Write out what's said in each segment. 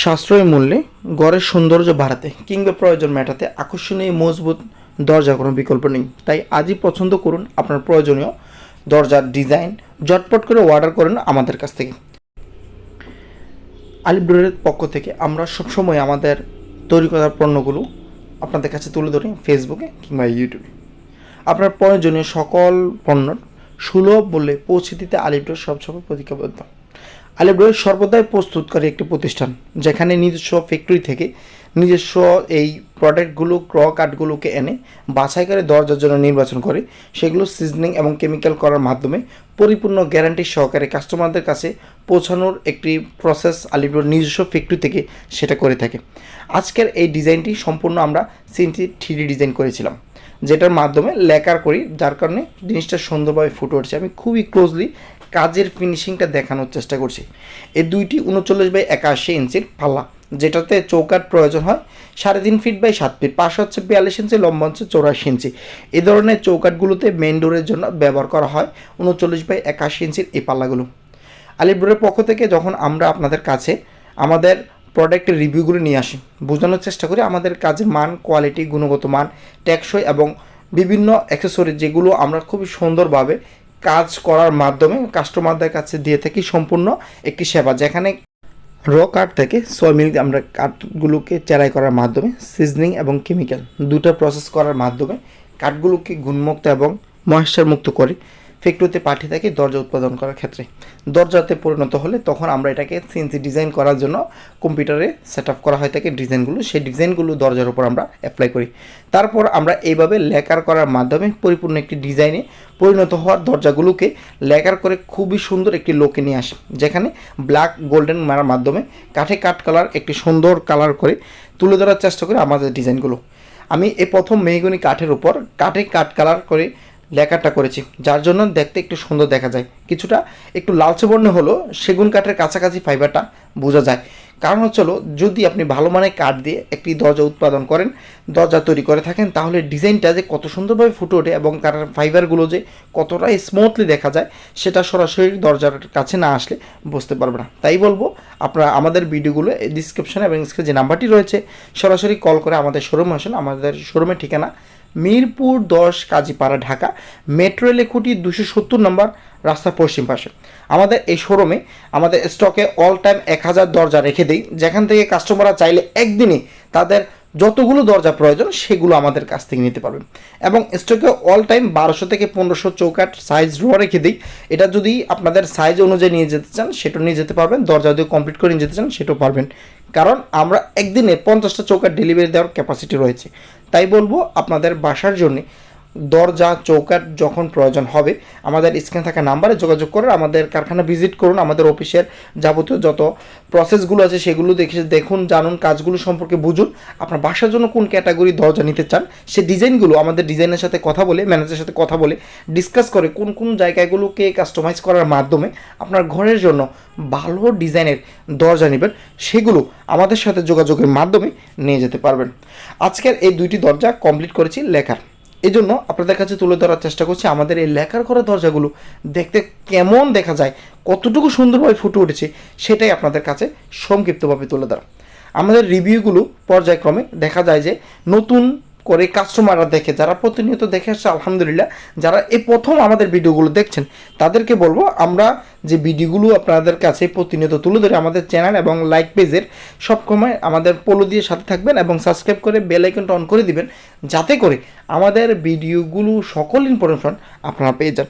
সাশ্রয়ী মূল্যে ঘরের সৌন্দর্য বাড়াতে, কিংবা প্রয়োজন মেটাতে আকর্ষণীয় মজবুত দরজার কোনো বিকল্প নেই। তাই আজই পছন্দ করুন আপনার প্রয়োজনীয় দরজার ডিজাইন। জটপট করে অর্ডার করুন আমাদের কাছ থেকে। আলিপুরের পক্ষ থেকে আমরা সবসময় আমাদের তৈরি করার পণ্যগুলো আপনাদের কাছে তুলে ধরি ফেসবুকে কিংবা ইউটিউবে আপনার প্রয়োজনীয় সকল পণ্য সুলভ মূল্যে পৌঁছে দিতে আলিপুর সবসময় প্রতিজ্ঞাবদ্ধ। আলিপুরের সর্বদাই প্রস্তুতকারী একটি প্রতিষ্ঠান, যেখানে নিজস্ব ফ্যাক্টরি থেকে নিজস্ব এই প্রোডাক্টগুলো ক্র কাঠগুলোকে এনে বাছাই করে দরজার জন্য নির্বাচন করে। সেগুলো সিজনিং এবং কেমিক্যাল করার মাধ্যমে পরিপূর্ণ গ্যারান্টি সহকারে কাস্টমারদের কাছে পৌঁছানোর একটি প্রসেস আলিপুর নিজস্ব ফ্যাক্টরি থেকে সেটা করে থাকে। আজকের এই ডিজাইনটি সম্পূর্ণ আমরা সিনটি থ্রি ডিজাইন করেছিলাম, যেটার মাধ্যমে লেকার করি, যার কারণে জিনিসটা সুন্দরভাবে ফুটে উঠছে। আমি খুবই ক্লোজলি কাজের ফিনিশিংটা দেখানোর চেষ্টা করছি। এই দুইটি উনচল্লিশ বাই একাশি ইঞ্চির পাল্লা, যেটাতে চৌকাট প্রয়োজন হয় সাড়ে তিন ফিট বাই সাত ফিট পাশ হচ্ছে বিয়াল্লিশ ইঞ্চি, লম্বা হচ্ছে চৌরাশি ইঞ্চি। এই ধরনের চৌকাটগুলোতে মেন ডোরের জন্য ব্যবহার করা হয় উনচল্লিশ বাই একাশি ইঞ্চির এই পাল্লাগুলো। আলিপুরের পক্ষ থেকে যখন আমরা আপনাদের কাছে আমাদের প্রোডাক্টের রিভিউগুলো নিয়ে আসি, বোঝানোর চেষ্টা করি আমাদের কাজের মান কোয়ালিটি গুণগত মান, টেকসই এবং বিভিন্ন অ্যাক্সেসরি যেগুলো আমরা খুবই সুন্দরভাবে কাজ করার মাধ্যমে কাস্টমারদের কাছে দিয়ে থাকি সম্পূর্ণ একটি সেবা, যেখানে র কাঠ থেকে সয় মিল আমরা কাঠগুলোকে চেরাই করার মাধ্যমে সিজনিং এবং কেমিক্যাল দুটো প্রসেস করার মাধ্যমে কাঠগুলোকে গুণমুক্ত এবং ময়েশ্চার মুক্ত করে। ফ্যাক্টরিতে পাঠিয়ে থাকি দরজা উৎপাদন করার ক্ষেত্রে। দরজাতে পরিণত হলে তখন আমরা এটাকে সিএনসি ডিজাইন করার জন্য কম্পিউটারে সেট আপ করা হয় থাকে ডিজাইনগুলো। সেই ডিজাইনগুলো দরজার উপর আমরা অ্যাপ্লাই করি। তারপর আমরা এইভাবে লেকার করার মাধ্যমে পরিপূর্ণ একটি ডিজাইনে পরিণত হওয়ার দরজাগুলোকে লেকার করে খুবই সুন্দর একটি লোকে নিয়ে আসি। যেখানে ব্ল্যাক গোল্ডেন মারার মাধ্যমে কাঠে কাঠ কালার একটি সুন্দর কালার করে তুলে ধরার চেষ্টা করি আমাদের ডিজাইনগুলো আমি এই প্রথম মেহগনি কাঠের উপর কাঠে কাঠ কালার করে লেখাটা করেছি যার জন্য দেখতে একটু সুন্দর দেখা যায়। কিছুটা একটু লালচে বর্ণ হলো, সেগুন কাঠের কাছাকাছি ফাইবারটা বোঝা যায়। কারণ হচ্ছে হলো, যদি আপনি ভালো মানের কাঠ দিয়ে একটি দরজা উৎপাদন করেন, দরজা তৈরি করে থাকেন, তাহলে ডিজাইনটা যে কত সুন্দরভাবে ফুটে ওঠে এবং তার ফাইবারগুলো যে কতটা স্মুথলি দেখা যায়, সেটা সরাসরি দরজার কাছে না আসলে বুঝতে পারবে না। তাই বলব, আপনারা আমাদের ভিডিওগুলো ডিসক্রিপশনে এবং স্ক্রিনে যে নাম্বারটি রয়েছে, সরাসরি কল করে আমাদের শোরুমে আসুন। আমাদের শোরুমের ঠিকানা মিরপুর দশ কাজীপাড়া ঢাকা, মেট্রো রেলে খুঁটি দুশো সত্তর নম্বর রাস্তার পশ্চিম পাশে। আমাদের এই শোরুমে আমাদের স্টকে অল টাইম এক হাজার দরজা রেখে দিই। যেখান থেকে কাস্টমাররা চাইলে একদিনে তাদের যতগুলো দরজা প্রয়োজন, সেগুলো আমাদের কাছ থেকে নিতে পারবেন এবং স্টকে অল টাইম বারোশো থেকে পনেরোশো চৌকাট সাইজ ড্র রেখে দিই। এটা যদি আপনাদের সাইজ অনুযায়ী নিয়ে যেতে চান সেটা নিয়ে যেতে পারবেন। দরজা যদি কমপ্লিট করে নিয়ে যেতে চান, সেটাও পারবেন। কারণ আমরা একদিনে পঞ্চাশটা চৌকাট ডেলিভারি দেওয়ার ক্যাপাসিটি রয়েছে। তাই বলব, আপনাদের বাসার জন্যে দরজা চৌকাট যখন প্রয়োজন হবে, আমাদের স্ক্রিনে থাকা নাম্বারে যোগাযোগ করে আমাদের কারখানা ভিজিট করুন, আমাদের অফিসের যাবতীয় যত প্রসেসগুলো আছে সেগুলো দেখে দেখুন, জানুন, কাজগুলো সম্পর্কে বুঝুন। আপনার বাসার জন্য কোন ক্যাটাগরি দরজা নিতে চান, সে ডিজাইনগুলো আমাদের ডিজাইনের সাথে কথা বলে ম্যানেজারের সাথে কথা বলে ডিসকাস করে কোন কোন জায়গাগুলোকে কাস্টমাইজ করার মাধ্যমে আপনার ঘরের জন্য ভালো ডিজাইনের দরজা নেবেন, সেগুলো আমাদের সাথে যোগাযোগের মাধ্যমে নিয়ে যেতে পারবেন। আজকের এই দুইটি দরজা কমপ্লিট করেছি লেখার। এই জন্য আপনাদের কাছে তুলে ধরার চেষ্টা করছি। আমাদের এই লেখার করা দরজাগুলো দেখতে কেমন দেখা যায়, কতটুকু সুন্দরভাবে ফুটে উঠেছে, সেটাই আপনাদের কাছে সংক্ষিপ্তভাবে তুলে ধরা আমাদের রিভিউগুলো পর্যায়ক্রমে দেখা যায় যে নতুন করে কাস্টমাররা দেখে, যারা প্রতিনিয়ত দেখে আসছে, আলহামদুলিল্লাহ, যারা এই প্রথম আমাদের ভিডিওগুলো দেখছেন, তাদেরকে বলব, আমরা যে ভিডিওগুলো আপনাদের কাছে প্রতিনিয়ত তুলে ধরে, আমাদের চ্যানেল এবং লাইক পেজের সবসময় আমাদের পোলো দিয়ে সাথে থাকবেন এবং সাবস্ক্রাইব করে বেল আইকনটা অন করে দিবেন, যাতে করে আমাদের ভিডিওগুলো সকল ইনফরমেশন আপনারা পেয়ে যান।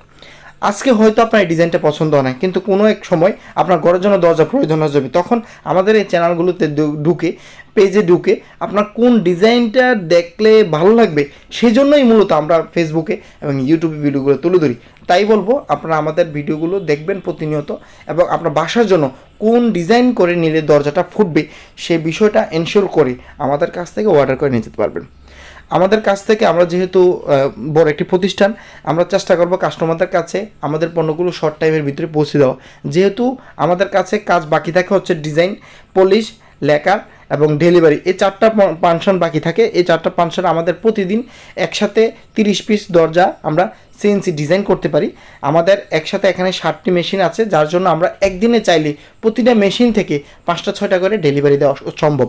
আজকে হয়তো আপনার এই ডিজাইনটা পছন্দ হয় না, কিন্তু কোনো এক সময় আপনার ঘরের জন্য দরজা প্রয়োজন হয়ে যাবে। তখন আমাদের এই চ্যানেলগুলোতে ঢুকে পেজে ঢুকে আপনার কোন ডিজাইনটা দেখলে ভালো লাগবে সেই জন্যই মূলত আমরা ফেসবুকে এবং ইউটিউবে ভিডিওগুলো তুলে ধরি। তাই বলব, আপনারা আমাদের ভিডিওগুলো দেখবেন প্রতিনিয়ত এবং আপনার বাসার জন্য কোন ডিজাইন করে নিলে দরজাটা ফুটবে সে বিষয়টা এনশিওর করে আমাদের কাছ থেকে অর্ডার করে নিয়ে যেতে পারবেন। আমাদের কাছ থেকে আমরা যেহেতু বড় একটি প্রতিষ্ঠান, আমরা চেষ্টা করব কাস্টমারদের কাছে আমাদের পণ্যগুলো শর্ট টাইমের ভিতরে পৌঁছে দেওয়া। যেহেতু আমাদের কাছে কাজ বাকি থাকে হচ্ছে ডিজাইন পলিশ লেকার এবং ডেলিভারি। এই চারটা পানশন বাকি থাকে। এই চারটা পানশন আমাদের প্রতিদিন একসাথে তিরিশ পিস দরজা আমরা সিএনসি ডিজাইন করতে পারি। আমাদের একসাথে এখানে ষাটটি মেশিন আছে, যার জন্য আমরা একদিনে চাইলে প্রতিটা মেশিন থেকে পাঁচটা, ছয়টা করে ডেলিভারি দেওয়া সম্ভব।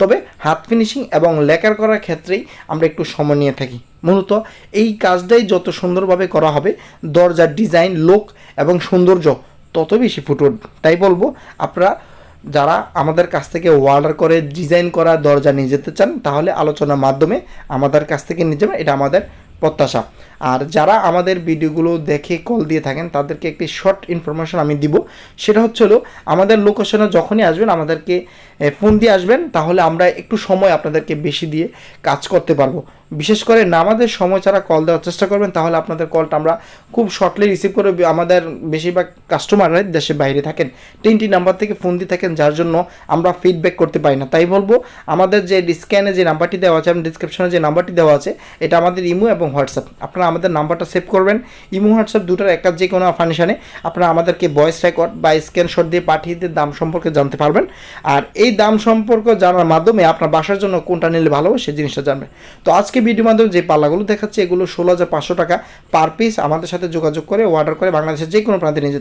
তবে হাত ফিনিশিং এবং লেকার করার ক্ষেত্রেই আমরা একটু সময় নিয়ে থাকি। মূলত এই কাজটাই যত সুন্দরভাবে করা হবে, দরজার ডিজাইন লোক এবং সৌন্দর্য তত বেশি ফুটে উঠবে। তাই বলব, আপনারা যারা আমাদের কাছ থেকে অর্ডার করে ডিজাইন করা দরজা নিয়ে যেতে চান, তাহলে আলোচনার মাধ্যমে আমাদের কাছ থেকে নিয়ে যাবেন। এটা আমাদের প্রত্যাশা। আর যারা আমাদের ভিডিওগুলো দেখে কল দিয়ে থাকেন, তাদেরকে একটি শর্ট ইনফরমেশন আমি দিব। সেটা হচ্ছে হলো, আমাদের লোকেশনে যখনই আসবেন, আমাদেরকে ফোন দিয়ে আসবেন, তাহলে আমরা একটু সময় আপনাদেরকে বেশি দিয়ে কাজ করতে পারব। বিশেষ করে নামাজের সময় ছাড়া কল দেওয়ার চেষ্টা করবেন, তাহলে আপনাদের কলটা আমরা খুব শর্টলি রিসিভ করে আমাদের বেশিরভাগ কাস্টমাররা দেশের বাইরে থাকেন। তিনটি নাম্বার থেকে ফোন দিয়ে থাকেন, যার জন্য আমরা ফিডব্যাক করতে পারি না। তাই বলব, আমাদের যে স্ক্যানে যে নাম্বারটি দেওয়া আছে এবং ডিসক্রিপশনে যে নাম্বারটি দেওয়া আছে, এটা আমাদের ইমো এবং হোয়াটসঅ্যাপ। আপনারা আমাদের নাম্বারটা সেভ করবেন। ইমো হোয়াটসঅ্যাপ দুটার একটা যে কোনো ফাংশানে আপনারা আমাদেরকে ভয়েস রেকর্ড বা স্ক্যানশট দিয়ে পাঠিয়ে দিয়ে দাম সম্পর্কে জানতে পারবেন। আর এই দাম সম্পর্ক জানার মাধ্যমে আপনার বাসার জন্য কোনটা নিলে ভালো হবে সেই জিনিসটা জানবেন। তো আজকে ভিডিও মাধ্যমে যে পাল্লাগুলো দেখাচ্ছে, এগুলো ষোলো হাজার পাঁচশো টাকা পার পিস আমাদের সাথে যোগাযোগ করে অর্ডার করে বাংলাদেশের যে কোনো প্রান্তে নিয়ে